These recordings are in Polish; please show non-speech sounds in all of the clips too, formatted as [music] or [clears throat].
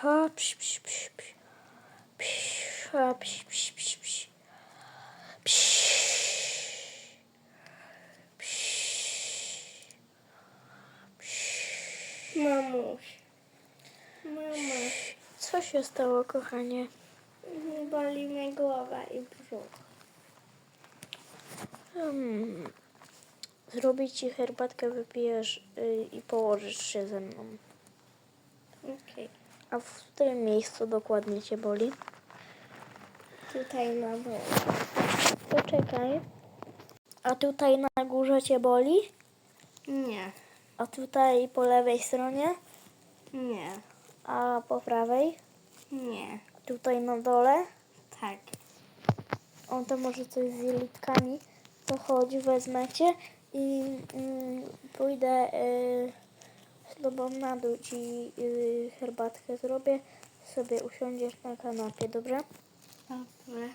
Psia, psi, psi, psi, psi. Psia, psi, psi, psi, psi. Psi. Mamuś. Mama. Co się stało, kochanie? Boli mnie głowa i brzuch. Hmm. Zrobić ci herbatkę, wypijesz y, i położysz się ze mną. Okej. A w którym miejscu dokładnie cię boli? Tutaj na dole. Poczekaj. A tutaj na górze cię boli? Nie. A tutaj po lewej stronie? Nie. A po prawej? Nie. Tutaj na dole? Tak. On to może coś z jelitkami. To chodź, wezmę cię i mm, pójdę y, z tobą na dół ci y, herbatkę zrobię. Sobie usiądziesz na kanapie, dobra? Dobrze.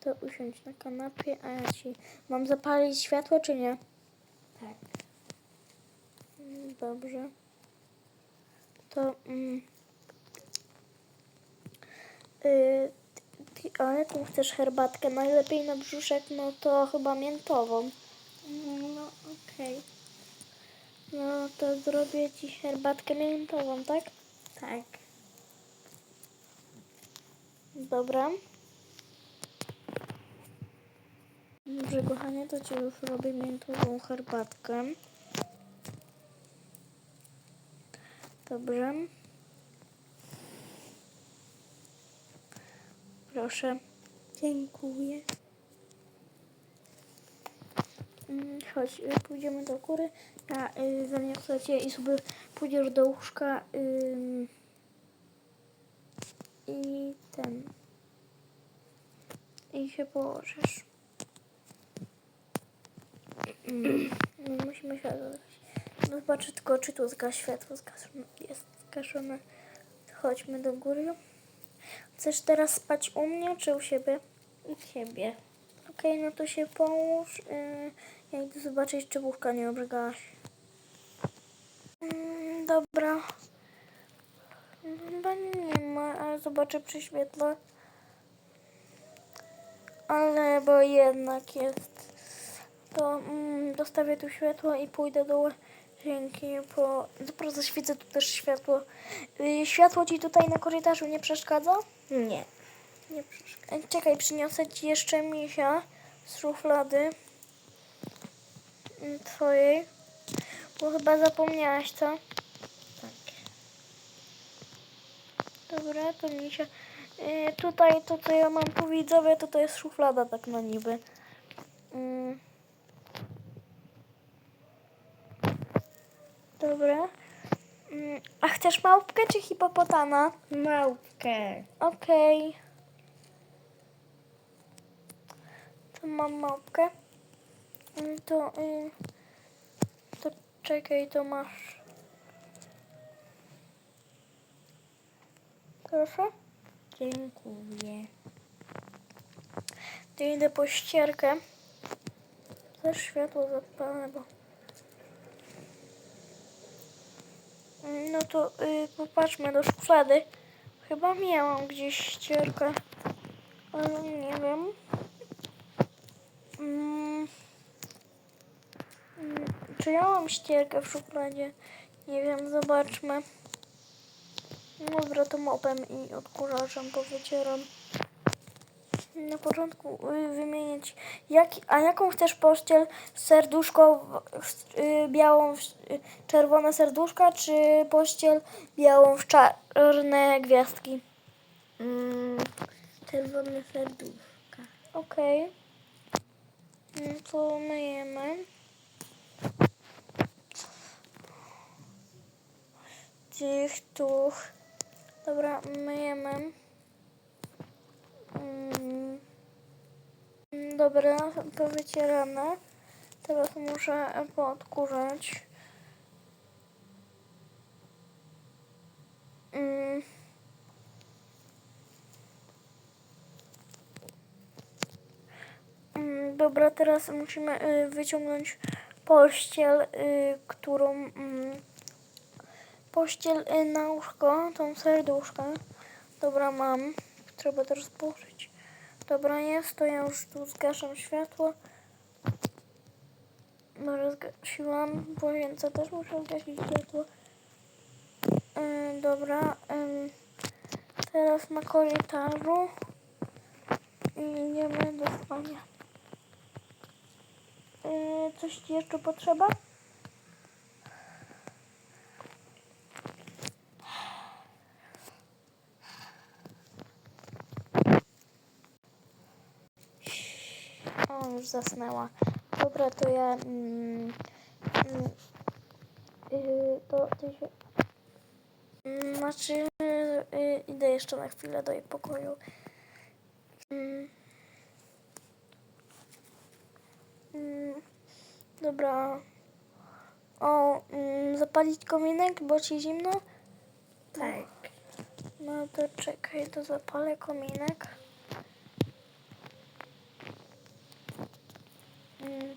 To usiądź na kanapie, a ja ci... Mam zapalić światło, czy nie? Tak. Mm, Dobrze. To... Mm, y, ty, ale tu chcesz herbatkę. Najlepiej na brzuszek, no to chyba miętową. No okej. No to zrobię ci herbatkę miętową, tak? Tak. Dobra. Dobrze, kochanie, to ci już robię miętową herbatkę. Dobrze. Proszę. Dziękuję. Mm, Chodź, y, pójdziemy do góry. Ja y, cię i sobie pójdziesz do łóżka. ym, I ten. I się położysz. Mm, no, musimy światło zgasić. No zobaczę tylko, czy tu zgaś światło zgaszone. Jest zgaszone. Chodźmy do góry. Chcesz teraz spać u mnie, czy u siebie? U ciebie. Okej, no to się połóż. Yy, ja idę zobaczyć, czy łóżka nie obrzygałaś. Mm, dobra. Chyba nie ma, ale zobaczę przy świetle. Ale bo jednak jest. To mm, dostawię tu światło i pójdę do łazienki, bo dopiero zaświecę tu też światło. Yy, światło ci tutaj na korytarzu nie przeszkadza? Nie. Nie przeszkadza. E, Czekaj, przyniosę ci jeszcze misia z szuflady mm, twojej. Bo chyba zapomniałaś, co? Tak. Dobra, to misia. Y, tutaj to, co ja mam tu widzowie, to to jest szuflada tak na niby. Mm. Dobra. Mm, A chcesz małpkę czy hipopotama? Małpkę. Okej. To mam małpkę. Mm, To, y, to czekaj, to masz. Proszę. Dziękuję. To idę po ścierkę. Też światło zapalone, bo... Mm, No to y, popatrzmy do szuflady. Chyba miałam gdzieś ścierkę, ale nie wiem. Mm. Czy ja mam ścierkę w szufladzie? Nie wiem, zobaczmy. Dobra, to mopem i odkurzaczem powycieram. Na początku y, wymienić. Jak, a jaką chcesz pościel? Serduszko w, y, białą, w, y, czerwone serduszka, czy pościel białą w czarne gwiazdki? Mm, czerwone serduszka. Okej. Mm, Myjemy. Tych tuch. Dobra, myjemy. Mm. Dobra, to wycierane. Teraz muszę poodkurzać. Mm. Dobra, teraz musimy y, wyciągnąć pościel, y, którą mm, Pościel y, na łóżko, tą serduszkę. Dobra, mam. Trzeba to rozpołożyć. Dobra, jest, to ja już tu zgaszam światło. Dobra, zgasiłam. W łazience też muszę zgasić światło. Dobra. teraz na korytarzu. I idziemy do spania. Yy, coś ci jeszcze potrzeba? O, już zasnęła. Dobra, to ja. Mm, yy, to ty się. Mm, Znaczy, yy, idę jeszcze na chwilę do jej pokoju. Mm. Mm, dobra. O, mm, zapalić kominek, bo ci zimno? Tak. No to czekaj, to zapalę kominek. Mm.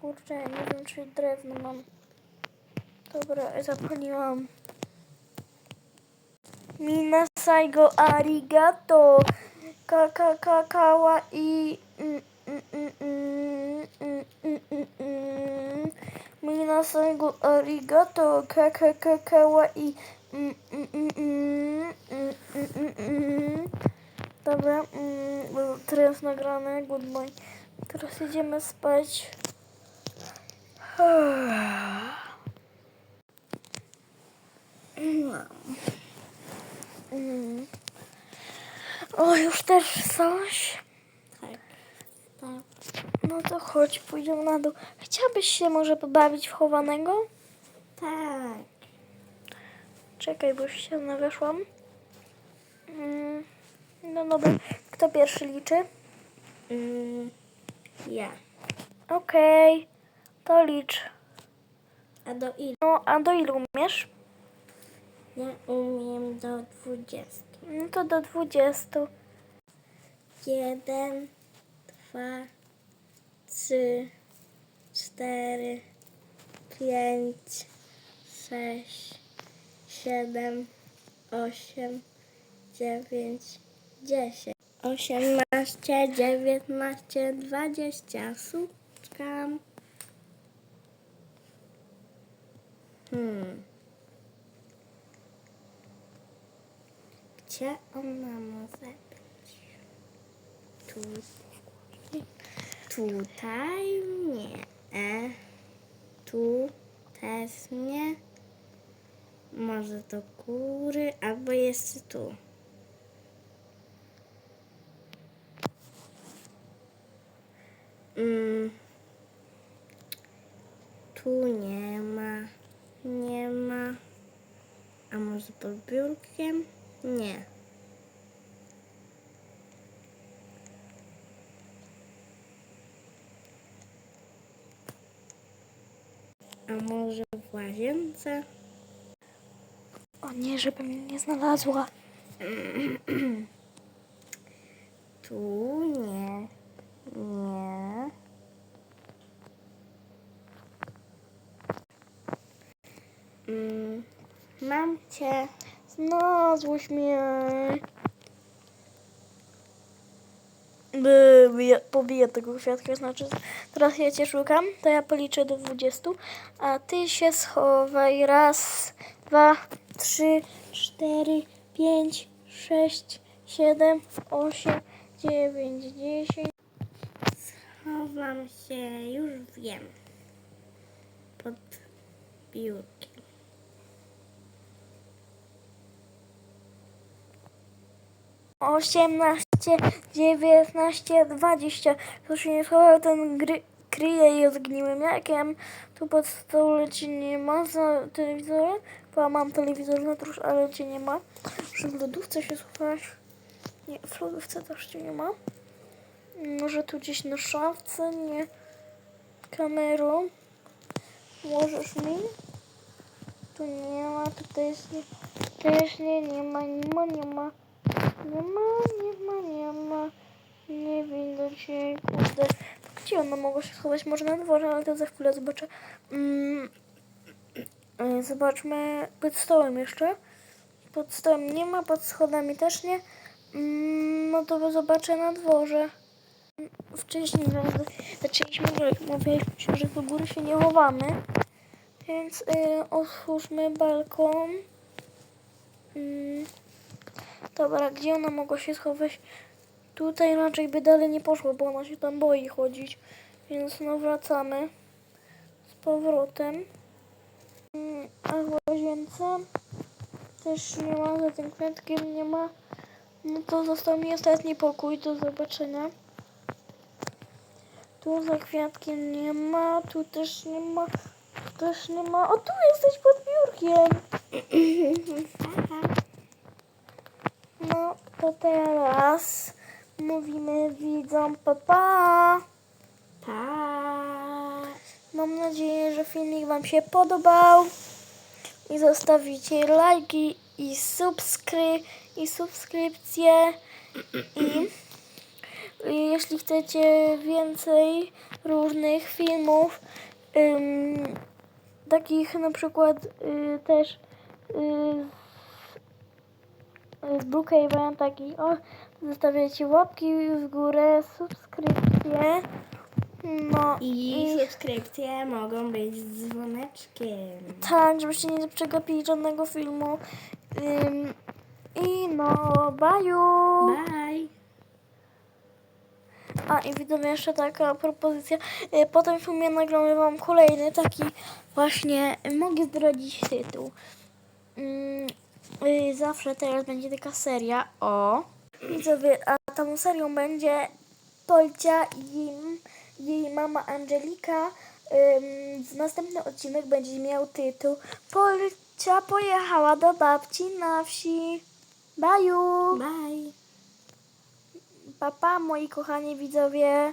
Kurczę, nie wiem czy drewno mam. Dobra, zapaliłam. Mina saigo arigato. Kaka kakała i... mm, Mina saigo arigato. Kaka kakała i... mm, mm. Dobra, mm, teraz nagrane, goodbye. Teraz idziemy spać. [sighs] Mm. O, już też coś? No to chodź, pójdziemy na dół. Chciałabyś się może pobawić w chowanego? Tak. Czekaj, bo już się weszłam. Mm. No dobra, kto pierwszy liczy? Mm, ja. Okej, to licz. A do ile? No, a do ilu umiesz? Ja umiem do 20. No to do dwudziestu. Jeden, dwa, trzy, cztery, pięć, sześć, siedem, osiem, dziewięć, dziesięć. Osiemnaście, dziewiętnaście, dwadzieścia. Słucham. Hmm. Gdzie ona może być? Tu. Tutaj nie. E. Tu też nie. Może do góry, albo jeszcze tu. Mm. Tu nie ma. Nie ma. A może pod biurkiem? Nie. A może w łazience? O nie, żeby mnie nie znalazła. [clears throat] Tu nie. Nie. Mm, mam cię. Znalazłeś mnie. Pobiję tego kwiatka, znaczy teraz ja cię szukam, to ja policzę do 20, a ty się schowaj. Raz, dwa, trzy, cztery, pięć, sześć, siedem, osiem, dziewięć, dziesięć. Chowam się, już wiem. Pod biurkiem. osiemnaście, dziewiętnaście, dwadzieścia. Kto się nie schował, ten gry, kryje je zgniłym jakiem. Tu pod stołem cię nie ma za telewizorem, bo mam telewizor na trusz, ale cię nie ma. Może w lodówce się schowałaś? Nie, w lodówce też cię nie ma. Może tu gdzieś na szafce, nie. Kamerą. Możesz mi? Tu nie ma, tu też nie. Też nie, nie ma, nie ma, nie ma. Nie ma, nie ma, nie ma. Nie widać jej, kurde. Gdzie ona mogła się schować? Może na dworze, ale to za chwilę zobaczę. Mm. Y, Zobaczmy pod stołem jeszcze. Pod stołem nie ma, pod schodami też nie. Mm, No to zobaczę na dworze. Wcześniej zaczęliśmy grać. Mówiliśmy, że do góry się nie chowamy. Więc y, otwórzmy balkon. Mm, dobra, gdzie ona mogła się schować? Tutaj raczej by dalej nie poszło, bo ona się tam boi chodzić. Więc no wracamy z powrotem. Mm, A w łazience też nie ma, za tym kwiatkiem nie ma. No to został mi ostatni pokój, do zobaczenia. Tu za kwiatkiem nie ma, tu też nie ma, tu też nie ma. O, tu jesteś pod biurkiem. [clears throat] No, to teraz mówimy widzom papa. Pa! Mam nadzieję, że filmik Wam się podobał i zostawicie lajki i, subskry i subskrypcje i, i jeśli chcecie więcej różnych filmów ym, takich na przykład y, też y, z Brookhaven taki o zostawiacie łapki w górę subskrypcje no I subskrypcje mogą być z dzwoneczkiem. Tak, żebyście nie przegapili żadnego filmu. Ym, I no, baju! Bye! A i widzowie jeszcze taka propozycja. Y, Po tym filmie nagramy wam kolejny taki właśnie, mogę zdradzić tytuł. Ym, y, Zawsze teraz będzie taka seria o... Widzowie, a tą serią będzie Polcia i jej, jej mama Angelika. Ym, Następny odcinek będzie miał tytuł Polcia pojechała do babci na wsi. Baju! Bye! Papa, moi kochani widzowie.